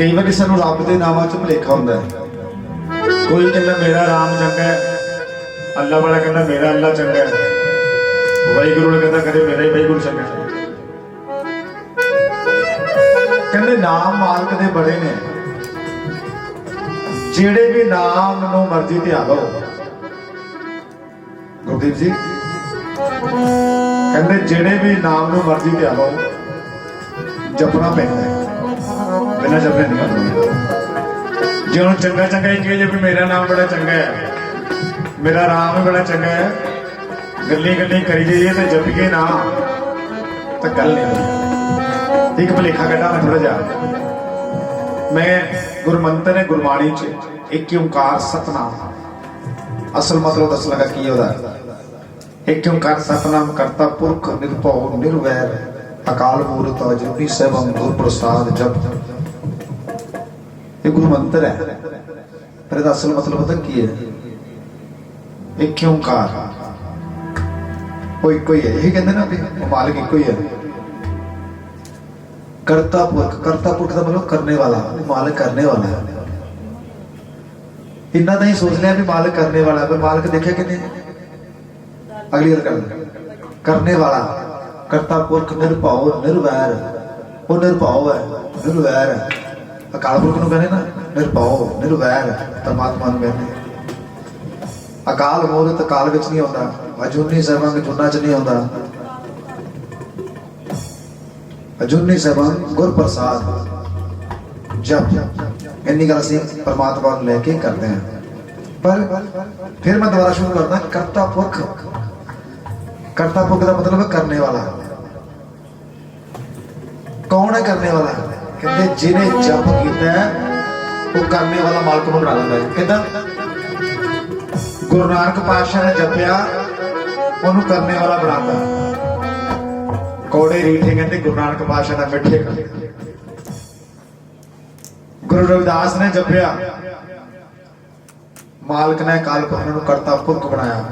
ਕਈ ਵਾਰੀ ਸਾਨੂੰ ਰੱਬ ਦੇ ਨਾਮਾਂ 'ਚ ਭੁਲੇਖਾ ਹੁੰਦਾ ਹੈ। ਕੋਈ ਕਹਿੰਦਾ ਮੇਰਾ ਰਾਮ ਚੰਗਾ ਹੈ, ਅੱਲਾ ਵਾਲਾ ਕਹਿੰਦਾ ਮੇਰਾ ਅੱਲਾ ਚੰਗਾ ਹੈ। ਵਾਹਿਗੁਰੂ ਨੇ ਕਹਿੰਦਾ ਕਦੇ ਮੇਰਾ ਹੀ ਵਾਹਿਗੁਰੂ ਚੰਗਾ ਹੈ। ਕਹਿੰਦੇ ਨਾਮ ਮਾਲਕ ਦੇ ਬੜੇ ਨੇ। ਜਿਹੜੇ ਵੀ ਨਾਮ ਨੂੰ ਮਰਜ਼ੀ ਧਿਆ ਲਓ। ਗੁਰਦੀਪ ਜੀ, ਕਹਿੰਦੇ ਜਿਹੜੇ ਵੀ ਨਾਮ ਨੂੰ ਮਰਜ਼ੀ ਧਿਆ ਲਓ, ਜਪਣਾ ਪੈਂਦਾ ਹੈ। ਬਿਨਾਂ ਜਪੇ ਨਹੀਂ ਜੇ ਹੁਣ ਚੰਗਾ ਚੰਗਾ ਹੀ ਕਹੇ ਜੇ ਵੀ ਮੇਰਾ ਨਾਮ ਬੜਾ ਚੰਗਾ ਹੈ, ਮੇਰਾ ਰਾਮ ਬੜਾ ਚੰਗਾ ਹੈ, ਗੱਲੀ ਗੱਲੀ ਕਰੀ ਜਾਈਏ ਤੇ ਜਪੀਏ ਨਾ, ਤਾਂ ਗੱਲ ਨਹੀਂ ਇੱਕ ਭਲੇਖਾ ਕੱਢਾ ਮੈਂ ਥੋੜਾ ਜਿਹਾ। ਮੈਂ ਗੁਰਮੰਤਰ ਨੇ ਗੁਰਬਾਣੀ ਚ ਇੱਕ ਓੰਕਾਰ ਸਤਨਾਮ। ਅਸਲ ਮਤਲਬ ਦੱਸ ਲਗਾ ਕੀ ਉਹਦਾ? ਇੱਕ ਓੰਕਾਰ ਸਤਨਾਮ ਕਰਤਾ ਪੁਰਖ ਨਿਰਭਉ ਨਿਰਵੈਰ। ਅਕਾਲ ਮੂਰਤ ਅਜੂਨੀ ਸੈਭੰ ਗੁਰ ਪ੍ਰਸਾਦ ਜਪ ਇਹ ਗੁਰੂ ਮੰਤਰ ਹੈ। ਪਰ ਇਹਦਾ ਅਸਲ ਮਤਲਬ ਪਤਾ ਕੀ ਹੈ? ਇੱਕ ਓੰਕਾਰ ਉਹ ਇੱਕੋ ਹੀ ਹੈ। ਇਹ ਕਹਿੰਦੇ ਨਾ ਵੀ ਮਾਲਕ ਇੱਕੋ ਹੀ ਹੈ। ਕਰਤਾ ਪੁਰਖ। ਕਰਤਾ ਪੁਰਖ ਦਾ ਮਤਲਬ ਕਰਨੇ ਵਾਲਾ ਮਾਲਕ ਕਰਨੇ ਵਾਲਾ ਇੰਨਾ ਤਾਂ ਹੀ ਸੋਚ ਲਿਆ ਵੀ ਮਾਲਕ ਕਰਨੇ ਵਾਲਾ ਪਰ ਮਾਲਕ ਦੇਖਿਆ ਕਿੰਨੇ ਅਗਲੀ ਗੱਲ ਕਰਨੇ ਵਾਲਾ। ਕਰਤਾ ਪੁਰਖ ਨਿਰਭਉ ਨਿਰਵੈਰ, ਉਹ ਨਿਰਭਉ ਹੈ, ਨਿਰਵੈਰ ਹੈ। ਅਕਾਲ ਪੁਰਖ ਨੂੰ ਕਹਿੰਦੇ ਨਾ, ਨਿਰਭਉ, ਨਿਰਵੈਰ, ਪਰਮਾਤਮਾ ਨੂੰ ਕਹਿੰਦੇ। ਅਕਾਲ ਮੂਰਤ ਕਾਲ ਵਿੱਚ ਨਹੀਂ ਆਉਂਦਾ, ਅਜੂਨੀ ਸਰਵੰਗ ਜੁਨਾ ਚ ਨਹੀਂ ਆਉਂਦਾ। ਅਜੂਨੀ ਸਰਵੰਗ ਗੁਰ ਪ੍ਰਸਾਦ ਜਪ, ਇੰਨੀ ਗੱਲ ਅਸੀਂ ਪਰਮਾਤਮਾ ਨੂੰ ਲੈ ਕੇ ਕਰਦੇ ਹਾਂ। ਪਰ ਫਿਰ ਮੈਂ ਦੁਬਾਰਾ ਸ਼ੁਰੂ ਕਰਦਾ, ਕਰਤਾ ਪੁਰਖ। ਕਰਤਾ ਪੁਰਖ ਦਾ ਮਤਲਬ ਕਰਨੇ ਵਾਲਾ। ਕੌਣ ਹੈ ਕਰਨੇ ਵਾਲਾ? ਕਹਿੰਦੇ ਜਿਹਨੇ ਜਪ ਕੀਤਾ ਉਹ ਕਰਨੇ ਵਾਲਾ ਮਾਲਕ ਨੂੰ ਬਣਾ ਦਿੰਦਾ ਕਿਦਾਂ? ਗੁਰੂ ਨਾਨਕ ਪਾਤਸ਼ਾਹ ਨੇ ਜਪਿਆ, ਉਹਨੂੰ ਕਰਨੇ ਵਾਲਾ ਬਣਾਤਾ। ਕੋੜੇ ਰੀਠੇ ਕਹਿੰਦੇ ਗੁਰੂ ਨਾਨਕ ਪਾਤਸ਼ਾਹ ਦਾ ਮਿੱਠੇ ਕਰ ਗੁਰੂ ਰਵਿਦਾਸ ਨੇ ਜਪਿਆ। ਮਾਲਕ ਨੇ ਕਾਲ ਪੁਰਖ ਨੂੰ ਕਰਤਾ ਪੁਰਖ ਬਣਾਇਆ।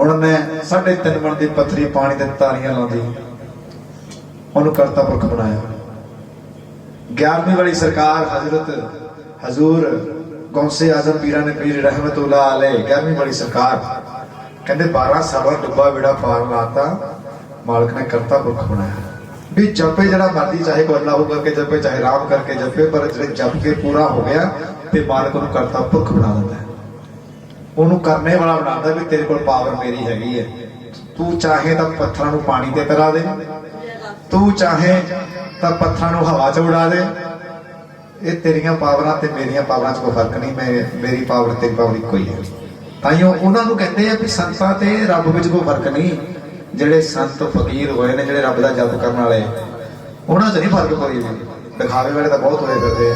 ਉਹਨਾਂ ਨੇ ਸਾਢੇ ਤਿੰਨ ਮਣ ਦੀ ਪੱਥਰੀ ਪਾਣੀ ਦੇ ਤਾਰੀਆਂ ਲਾਉਂਦੀ। ਉਹਨੂੰ ਕਰਤਾ ਪੁਰਖ ਬਣਾਇਆ। 11ਵੀਂ ਵਾਲੀ ਸਰਕਾਰ ਹਜ਼ਰਤ ਹਜ਼ੂਰ ਗੌਸੇ ਆਜ਼ਮ ਪੀਰਾਂ ਨੇ ਪੀਰ ਰਹਿਮਤੁल्ला ਅਲੇ 11ਵੀਂ ਵਾਲੀ ਸਰਕਾਰ ਕਹਿੰਦੇ 12 ਸਾਲਾਂ ਡੁੱਬਾ ਵਿੜਾ ਪਾਰ ਲਾਤਾ ਮਾਲਕ ਨੇ ਕਰਤਾ ਪੁਰਖ ਬਣਾਇਆ। ਵੀ ਜਪੇ ਜਿਹੜਾ ਮਰਦੀ ਚਾਹੇ ਕੋ ਅੱਲਾਹੁ ਕਰਕੇ ਜਪੇ, ਚਾਹੇ ਰਾਮ ਕਰਕੇ ਜਪੇ, ਪਰ ਜਿਹੜੇ ਜਪ ਕੇ ਪੂਰਾ ਹੋ ਗਿਆ ਤੇ ਮਾਲਕ ਨੂੰ ਕਰਤਾ ਪੁਰਖ ਬਣਾ ਦਿੰਦਾ। ਉਹਨੂੰ ਕਰਨੇ ਵਾਲਾ ਬਣਾਉਂਦਾ ਵੀ ਤੇਰੇ ਕੋਲ ਪਾਵਰ ਮੇਰੀ ਹੈਗੀ ਹੈ। ਤੂੰ ਚਾਹੇ ਤਾਂ ਪੱਥਰਾਂ ਨੂੰ ਪਾਣੀ ਤੇ ਤਰਾ ਦੇ। ਤੂੰ ਚਾਹੇ ਤਾਂ ਪੱਥਰਾਂ ਨੂੰ ਹਵਾ 'ਚ ਉਡਾ ਦੇ। ਇਹ ਤੇਰੀਆਂ ਪਾਵਰਾਂ ਤੇ ਮੇਰੀਆਂ ਪਾਵਰਾਂ 'ਚ ਕੋਈ ਫ਼ਰਕ ਨਹੀਂ। ਮੈਂ, ਮੇਰੀ ਪਾਵਰ ਤੇ ਪਾਵਰ ਇੱਕੋ ਹੀ ਹੈ। ਤਾਈਓ ਉਹਨਾਂ ਨੂੰ ਕਹਿੰਦੇ ਆ ਵੀ ਸੰਤਾਂ ਤੇ ਰੱਬ ਵਿੱਚ ਕੋਈ ਫ਼ਰਕ ਨਹੀਂ। ਜਿਹੜੇ ਸੰਤ ਫਕੀਰ ਹੋਏ ਨੇ, ਜਿਹੜੇ ਰੱਬ ਦਾ ਜਪ ਕਰਨ ਵਾਲੇ, ਉਹਨਾਂ 'ਚ ਨਹੀਂ ਫ਼ਰਕ ਕੋਈ ਵੀ। ਦਿਖਾਵੇ ਵਾਲੇ ਤਾਂ ਬਹੁਤ ਹੋਏ ਫਿਰਦੇ ਆ।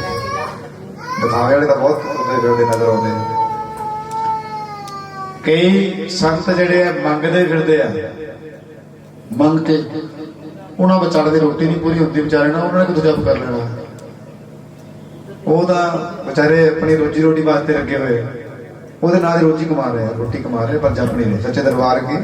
ਦਿਖਾਵੇ ਵਾਲੇ ਤਾਂ ਬਹੁਤ ਹੋਏ ਫਿਰਦੇ ਨਜ਼ਰ ਆਉਂਦੇ ਨੇ ਕਈ ਸੰਤ ਜਿਹੜੇ ਮੰਗਦੇ ਫਿਰਦੇ ਆ। ਮੰਗ ਕੇ ਉਹਨਾਂ ਵਿਚਾਰੇ ਦੀ ਰੋਟੀ ਨਹੀਂ ਪੂਰੀ ਹੁੰਦੀ, ਵਿਚਾਰੇ ਨਾਲ ਉਹਨਾਂ ਨੇ ਕਿੱਥੋਂ ਜਪ ਕਰ ਲੈਣਾ। ਉਹਦਾ ਵਿਚਾਰੇ ਆਪਣੀ ਰੋਜੀ ਰੋਟੀ ਵਾਸਤੇ ਲੱਗੇ ਹੋਏ ਉਹਦੇ ਨਾਲ ਹੀ ਰੋਜੀ ਕਮਾ ਰਹੇ ਆ, ਰੋਟੀ ਕਮਾ ਰਹੇ ਪਰ ਜਪ ਨਹੀਂ ਰਹੇ। ਸੱਚੇ ਦਰਬਾਰ ਕੀ?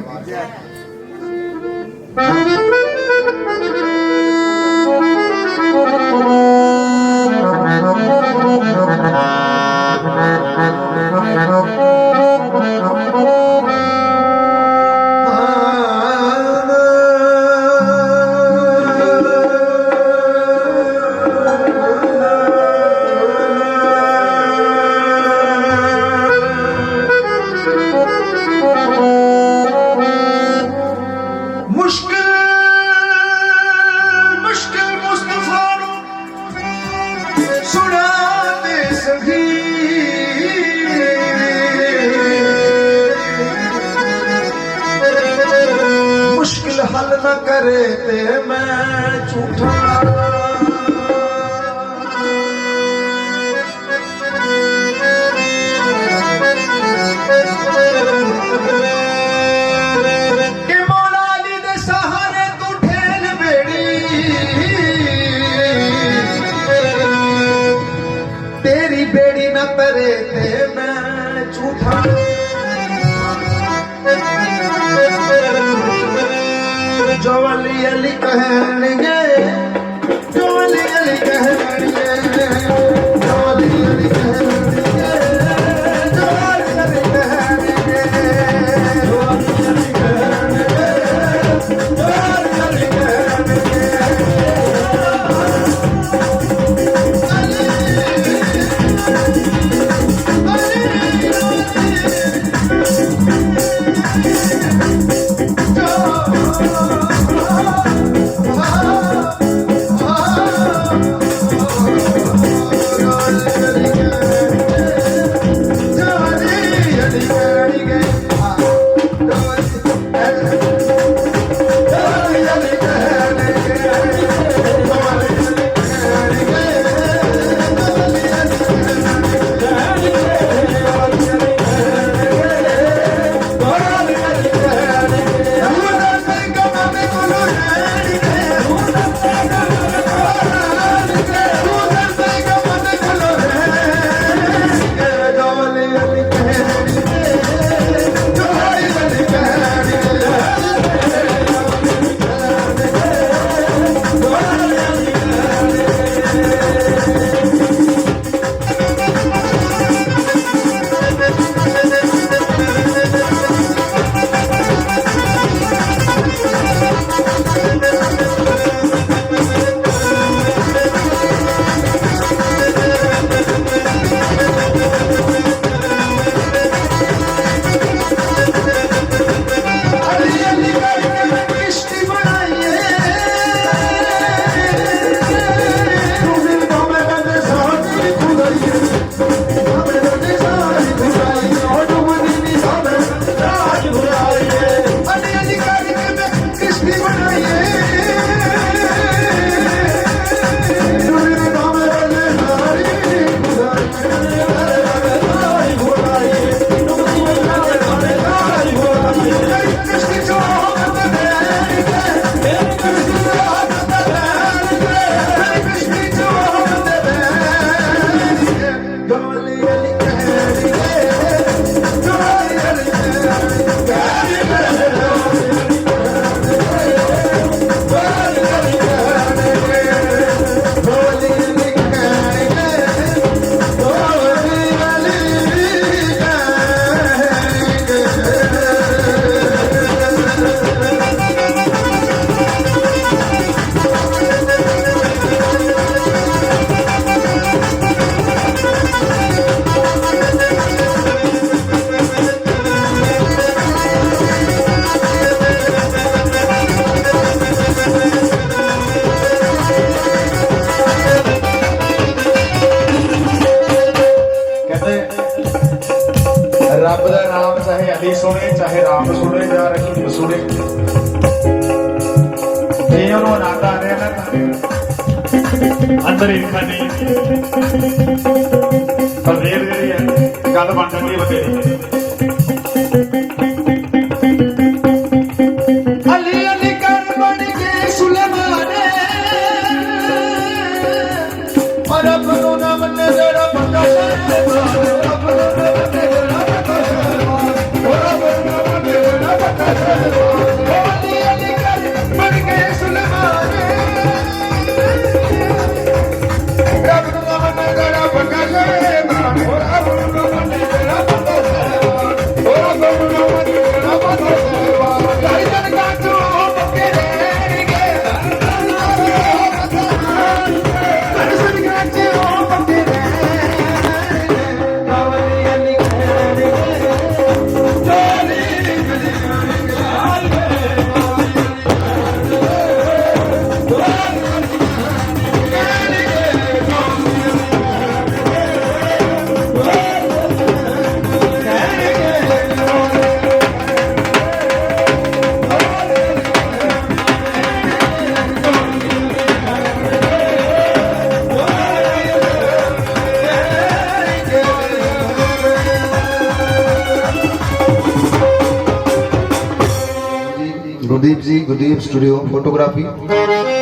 ਮੁਸ਼ਕਿਲ ਹੱਲ ਨਾ ਕਰੇ ਤੇ ਮੈਂ ਝੂਠਾ। ਕਿ ਮੌਲਾ ਅਲੀ ਜਵਲੀ ਅਲੀ ਕਹਿਣਗੇ ਜਵਲੀ ਅਲੀ ਕਹਿਣਗੇ। ਚਾਹੇ ਰਾਮ ਸੁਣੇ ਜਾਂ ਰਹੀਮ ਸੁਣੇ। ਜੇ ਉਹਨੂੰ ਆਨੰਦ ਆ ਰਿਹਾ ਨਾ ਅੰਦਰ ਹੀ ਨਹੀਂ ਪਰ ਦੇਰ ਜਿਹੜੀ ਹੈ ਗੱਲ ਬਣ ਜਾਂਦੀ ਹੈ। ਬਤੇਰੀ પ્રદીપજી ગુરદીપ સ્ટુડિયો ફોટોગ્રાફી.